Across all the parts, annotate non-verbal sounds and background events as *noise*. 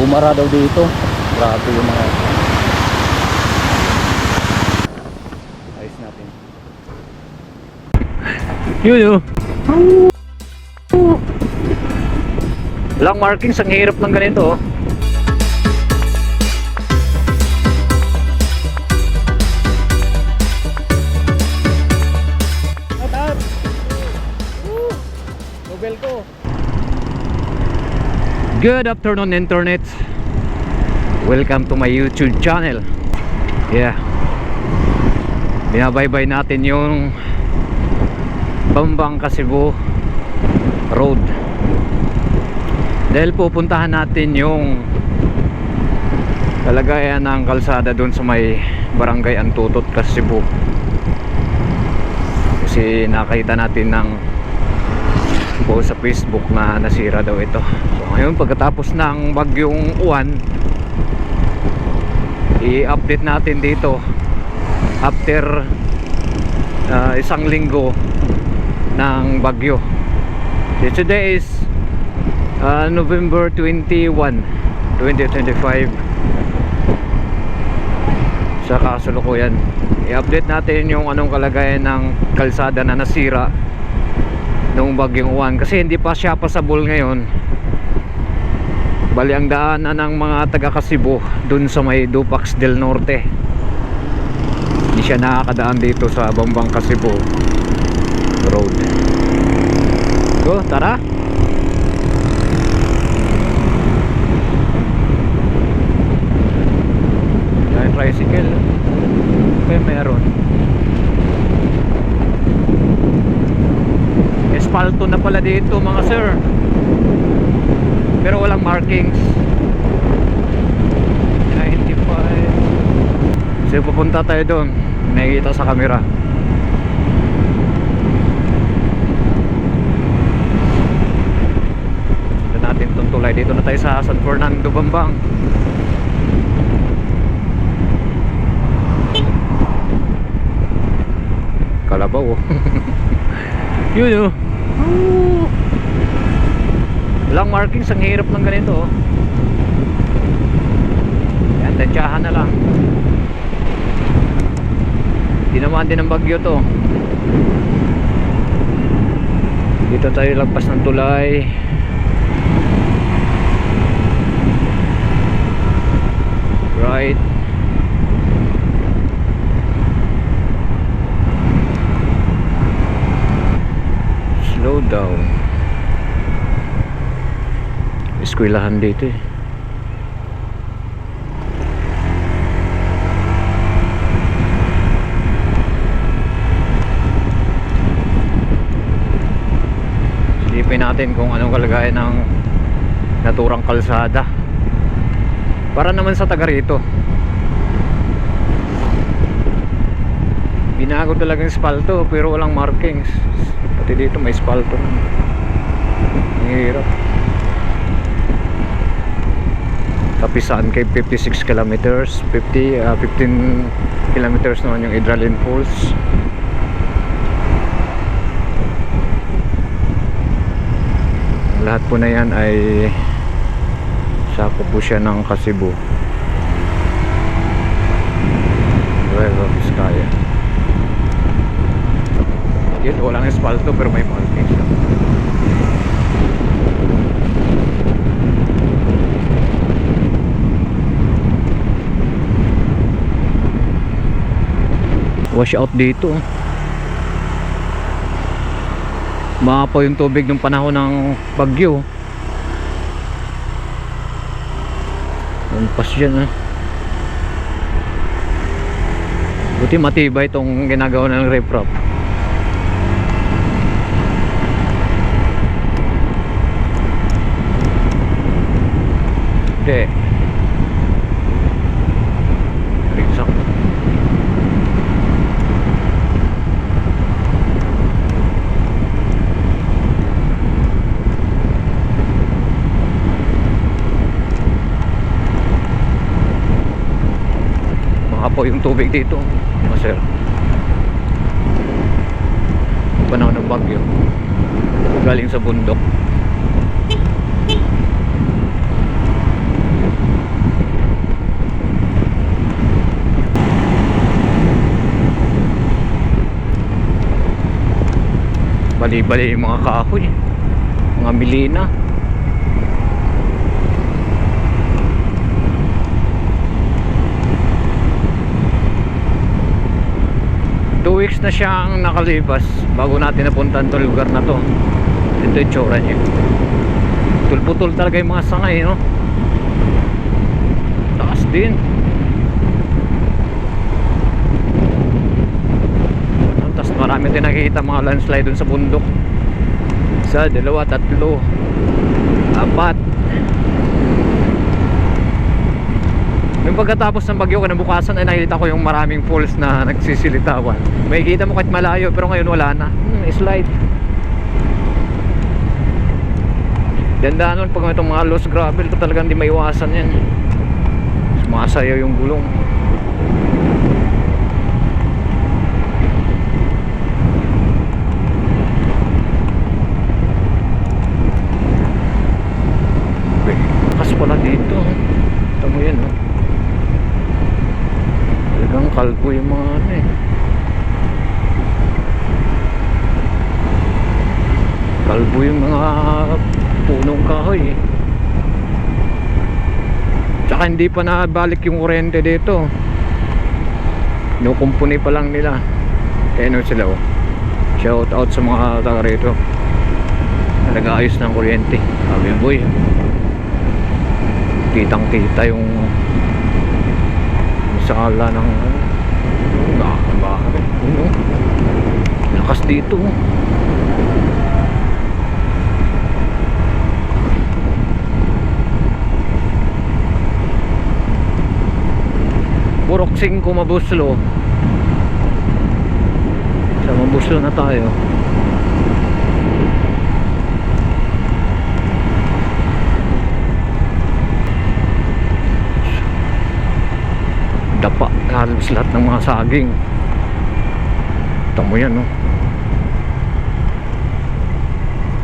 bumara daw dito. Grabe yung mga ayos natin. Yun yun walang markings ang hirap ng ganito oh. Good afternoon internet. Welcome to my YouTube channel. Yeah. Binabaybay natin yung Bambang Kasibu Road. Dahil pupuntahan natin yung Kalagayan ng kalsada dun sa may Barangay Antutot Kasibu. Kasi nakita natin ng post sa Facebook na nasira daw ito. So ngayon pagkatapos ng bagyong uwan i-update natin dito. After uh, isang linggo ng bagyo. So today is uh, November 21 2025 sa kasulukuyan i-update natin yung anong kalagayan ng kalsada na nasira nung bagyong uwan kasi hindi pa siya pasabol ngayon. Bali ang daanan ng mga taga Kasibo dun sa may Dupax del Norte. Hindi siya nakakadaan dito sa Bambang Kasibo Road. So tara. Tricycle may meron espalto na pala dito mga sir. Pero walang markings. 95 so pupunta tayo doon. Nakikita sa camera. Ito natin itong dito na tayo sa San Fernando Bambang. Kalabaw oh. *laughs* Yun oh walang markings ang hirap ng ganito oh. yan tansyahan na lang. Di naman din ng bagyo to. Dito tayo lagpas ng tulay. Right slow down eskwelahan dito eh. Silipin natin kung anong kalagayan ng naturang kalsada. Para naman sa taga rito. Binago talaga yung spalto pero walang markings pati dito may spalto hirap. Tapisan kay 56 kilometers 50, ah, 15 kilometers naman yung Hydralin Falls. Lahat po na yan ay sako po siya ng Kasibu Nueva Vizcaya yun walang espalto pero may markings lang wash out dito maapaw yung tubig ng panahon ng bagyo Lampas dyan ah. Buti matibay itong ginagawa ng riprap hindi. Rinsak po yung tubig dito mga sir. Panahon ng bagyo. Galing sa bundok bali-bali yung mga kahoy. Mga milina. Two weeks na siyang nakalipas bago natin napuntan to lugar na to. Ito yung tsura niya. Tulputol talaga yung mga sangay no? Taas din din nakikita mga landslide dun sa bundok. Isa, dalawa, tatlo. Apat. Yung pagkatapos ng bagyo kinabukasan ay nakita ko yung maraming falls na nagsisilitawan. May kita mo kahit malayo pero ngayon wala na. Hmm, slide. Dandaan nun pag itong mga loose gravel ito talagang hindi maiwasan yan. Sumasayaw yung gulong Okay. Lakas pala dito. Ito mo yan, oh. Talagang kalbo yung mga ano eh. Kalbo yung mga punong kahoy eh. Tsaka hindi pa nabalik yung kurente dito. Kinukumpuni pa lang nila. Kaya ano sila oh. Shout out sa mga taga rito. Nag-aayos ng kuryente. Sabi boy kitang kita yung sala ng bakit ano? Lakas dito. Purok 5 mabuslo. Sa mabuslo na tayo halos lahat ng mga saging. Tamo yan no?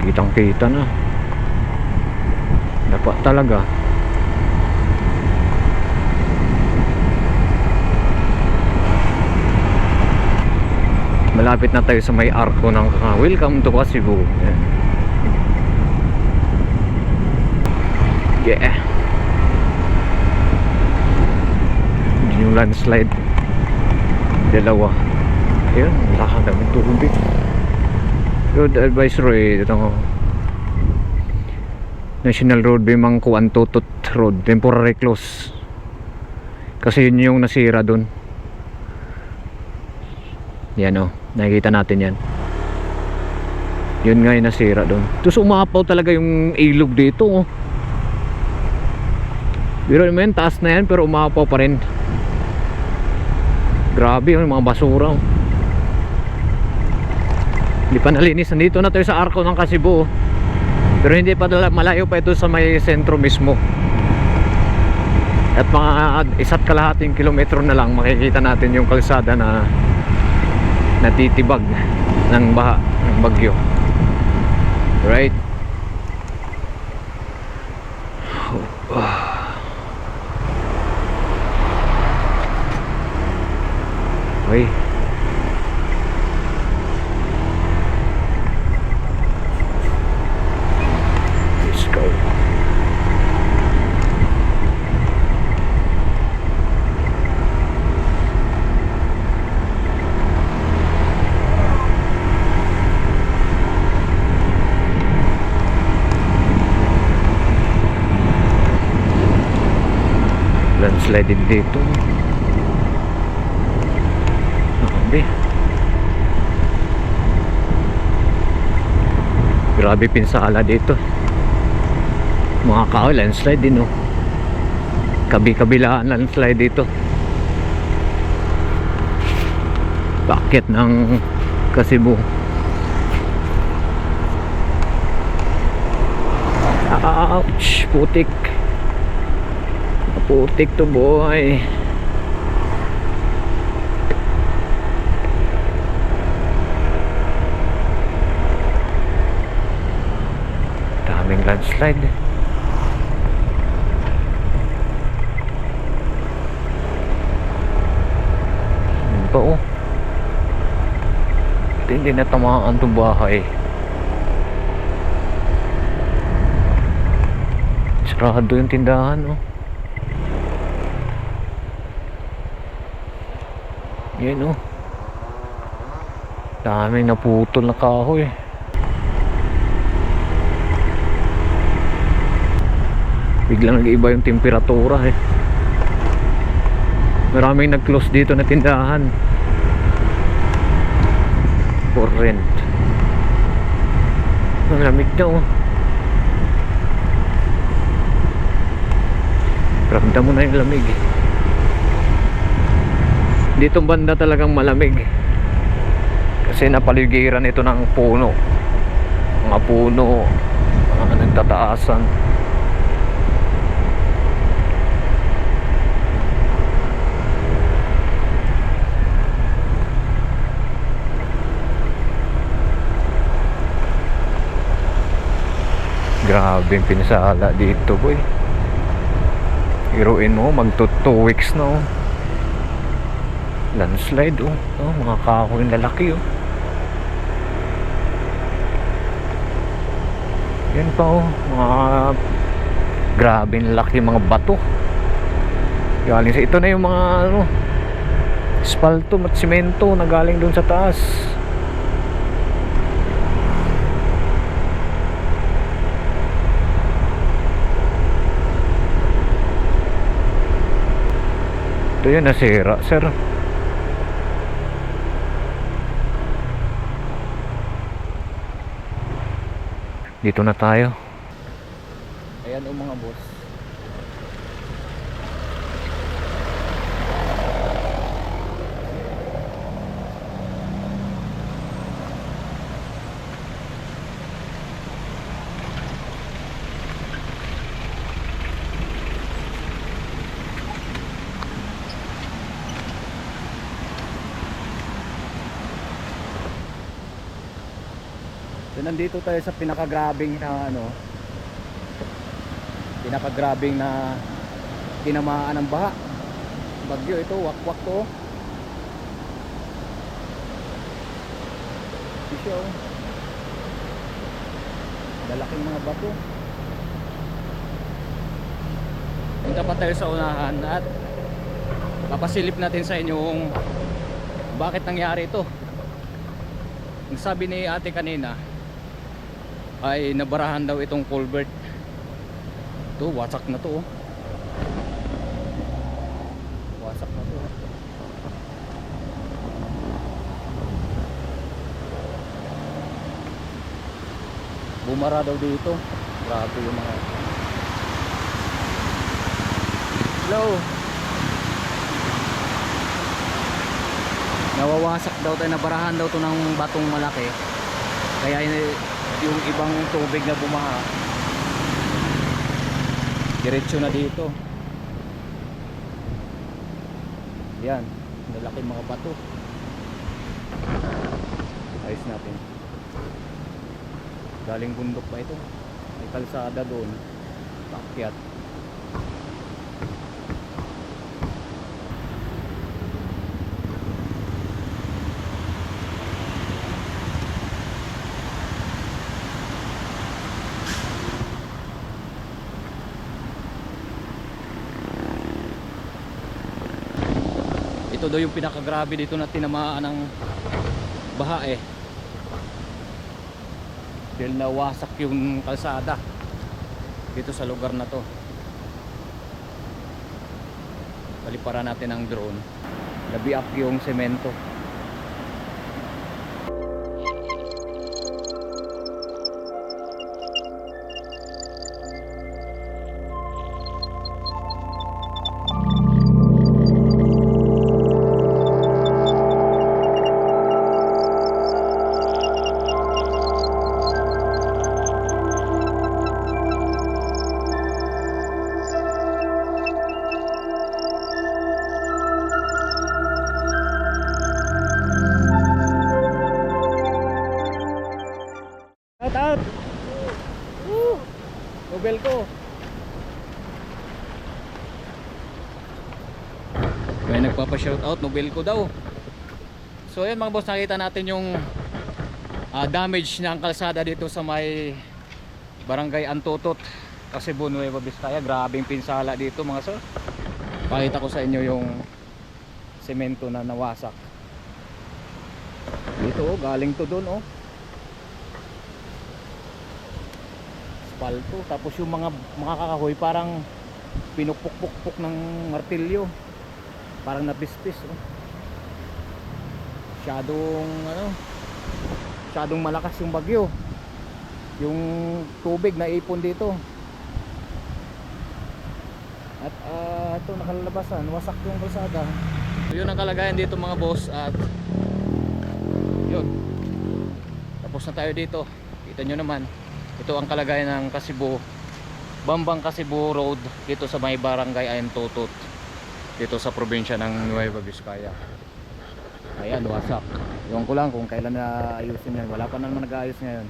Kitang kita na. Dapa talaga. Malapit na tayo sa may arko ng uh, welcome to Cebu Yan. yeah Yun yung landslide. Dalawa. Ayun lakad namin tubig road advisory ito. National Road Bimang Kuan Road temporary close. Kasi yun yung nasira dun. Yan o nakikita natin yan. Yun nga yung nasira dun. Tapos umapaw talaga yung ilog dito oh. pero naman taas na yan pero umapaw pa rin Grabe yung mga basura. oh. Hindi pa nalinis. Nandito na tayo sa arko ng Kasibu. oh. Pero hindi pa malayo pa ito sa may sentro mismo. At mga isa't kalahating kilometro na lang makikita natin yung kalsada na natitibag ng baha, ng bagyo. Right? Okay. Let's go. Landslide din dito. Grabe. Grabe pinsala dito. Mga kao, landslide din oh. Kabi-kabilaan landslide dito. Bakit ng Kasibu. Ouch! Putik. Putik to boy. landslide. Ano ba oh? Hindi natamaan itong bahay. Sarado yung tindahan oh. Yan oh. Daming naputol na kahoy. eh Biglang nag-iba yung temperatura, eh. Maraming nag-close dito na tindahan. For rent. Ang lamig na, oh. Ramdam mo na yung lamig eh. Dito banda talagang malamig. Kasi napaligiran ito ng puno. Mga puno, mga nagtataasan. Grabe yung pinsala dito boy. Iruin mo, magto 2 weeks na oh. Landslide oh. oh mga kahoy na lalaki oh. Yan pa oh. Mga grabe laki mga bato. Galing sa ito na yung mga ano espalto at simento na galing doon sa taas. Ito yun nasira sir. Dito na tayo. Ayan o mga boss. Nandito tayo sa pinakagrabing na ano pinakagrabing na tinamaan ng baha. Bagyo ito wakwak to. Oh lalaking mga bato. Punta pa tayo sa unahan at papasilip natin sa inyo kung bakit nangyari ito. Ang sabi ni ate kanina ay nabarahan daw itong culvert. Ito wasak na to oh. wasak na to oh. bumara daw dito. Grabe yung mga hello? Nawawasak daw tayo. Nabarahan daw to ng batong malaki. Kaya yung ibang tubig na bumaha. Diretso na dito. Yan lalaki mga bato. Ayos natin. Galing bundok pa ito. May kalsada doon. Paakyat daw yung pinakagrabe dito na tinamaan ng baha eh. Dahil nawasak yung kalsada dito sa lugar na to. Paliparan natin ang drone. Labi up yung semento Nagpapa-shout out, Nobel ko daw. So ayan mga boss, nakita natin yung ah, damage ng kalsada dito sa may Barangay Antotot. Cebu Nueva Vizcaya. Grabing pinsala dito mga sir. Pakita ko sa inyo yung semento na nawasak. Dito oh, galing to doon oh. Spalto. Tapos yung mga mga kakahoy parang pinupuk-puk-puk ng martilyo. Parang napispis oh. Masyadong ano, masyadong malakas yung bagyo. Yung tubig na ipon dito. At ah, ito nakalabasan, wasak yung kalsada. So, yun ang kalagayan dito mga boss at yun. Tapos na tayo dito. Kita nyo naman. Ito ang kalagayan ng Kasibu. Bambang Kasibu Road dito sa may barangay Ayantotot. Dito sa probinsya ng Nueva Vizcaya. Ayan, wasak. Ewan ko lang kung kailan na ayusin yan. Wala pa naman nag-aayos ngayon.